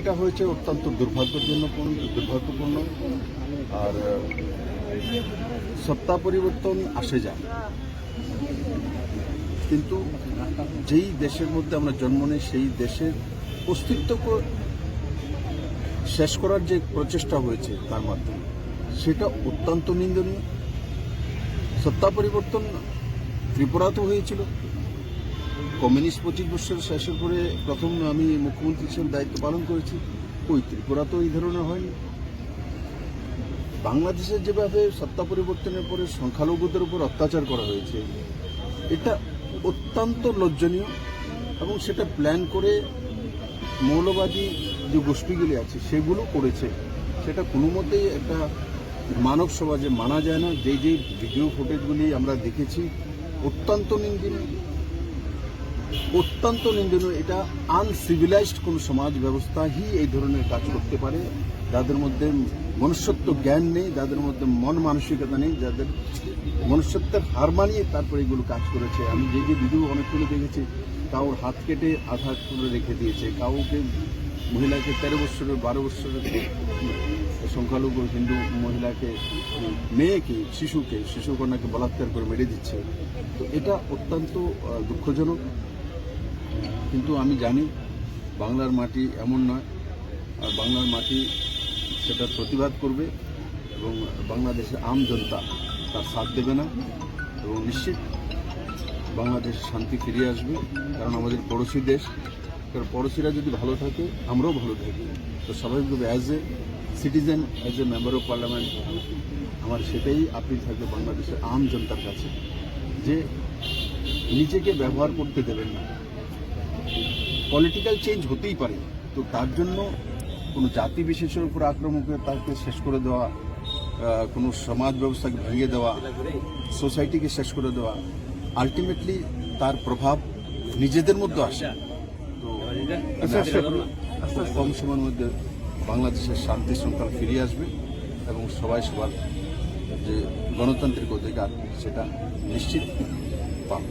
এটা হয়েছে অত্যন্ত দুর্ভাগ্যজন্য দুর্ভাগ্যপূর্ণ। আর সত্তা পরিবর্তন আসে যায় কিন্তু যেই দেশের মধ্যে আমরা জন্ম নেই, সেই দেশের অস্তিত্বকে শেষ করার যে প্রচেষ্টা হয়েছে তার মাধ্যমে, সেটা অত্যন্ত নিন্দনীয়। সত্তা পরিবর্তন ত্রিপুরাতেও হয়েছিল। কমিউনিস্ট পঁচিশ বছর শেষের পরে প্রথম আমি মুখ্যমন্ত্রী হিসেবে দায়িত্ব পালন করেছি, ওই ত্রিপুরা তো এই ধরনের হয়নি। বাংলাদেশের যেভাবে সত্তা পরিবর্তনের পরে সংখ্যালঘুদের উপর অত্যাচার করা হয়েছে, এটা অত্যন্ত লজ্জনীয় এবং সেটা প্ল্যান করে মৌলবাদী যে গোষ্ঠীগুলি আছে, সেগুলো করেছে। সেটা কোনো মতেই একটা মানব সমাজে মানা যায় না। যে যে ভিডিও ফুটেজগুলি আমরা দেখেছি, অত্যন্ত নিন্দনীয় অত্যন্ত নিন্দনীয়, এটা আনসিভিলাইজড কোন সমাজ ব্যবস্থাই এই ধরনের কাজ করতে পারে, যাদের মধ্যে মনুষ্যত্ব জ্ঞান নেই, যাদের মধ্যে মন মানসিকতা নেই, যাদের মনুষ্যত্বের হার মানিয়ে তারপরে এগুলো কাজ করেছে। আমি যে যে ভিডিও অনেকগুলো দেখেছি কাউর হাত কেটে আঘাত করে রেখে দিয়েছে। কাউকে মহিলাকে তেরো বছরের বারো বছরের সংখ্যালঘু হিন্দু মহিলাকে, মেয়েকে, শিশুকে, শিশুকন্যাকে বলাৎকার করে মেরে দিচ্ছে। তো এটা অত্যন্ত দুঃখজনক। কিন্তু আমি জানি বাংলার মাটি এমন নয়, আর বাংলার মাটি সেটা প্রতিবাদ করবে এবং বাংলাদেশের আম জনতা তার সাথ দেবে না। এবং নিশ্চিত বাংলাদেশ শান্তি ফিরিয়ে আসবে, কারণ আমাদের পড়োশি দেশ। কারণ পড়োশিরা যদি ভালো থাকে, আমরাও ভালো থাকি। তো স্বাভাবিকভাবে as a citizen as a member of parliament আমার সেটাই আপিল থাকবে বাংলাদেশের আম জনতার কাছে যে নিজেকে ব্যবহার করতে দেবেন না। পলিটিক্যাল চেঞ্জ হতেই পারে। তো তার জন্য কোনো জাতি বিশেষের উপর আক্রমণ করে তাকে শেষ করে দেওয়া কোনো সমাজ ব্যবস্থাকে ভেঙে দেওয়া সোসাইটিকে শেষ করে দেওয়া আলটিমেটলি তার প্রভাব নিজেদের মধ্যে আসে। তো আশা খুব কম সময়ের মধ্যে বাংলাদেশের শান্তি শৃঙ্খলা ফিরিয়ে আসবে এবং সবাই সবার যে গণতান্ত্রিক অধিকার সেটা নিশ্চিত পাবে।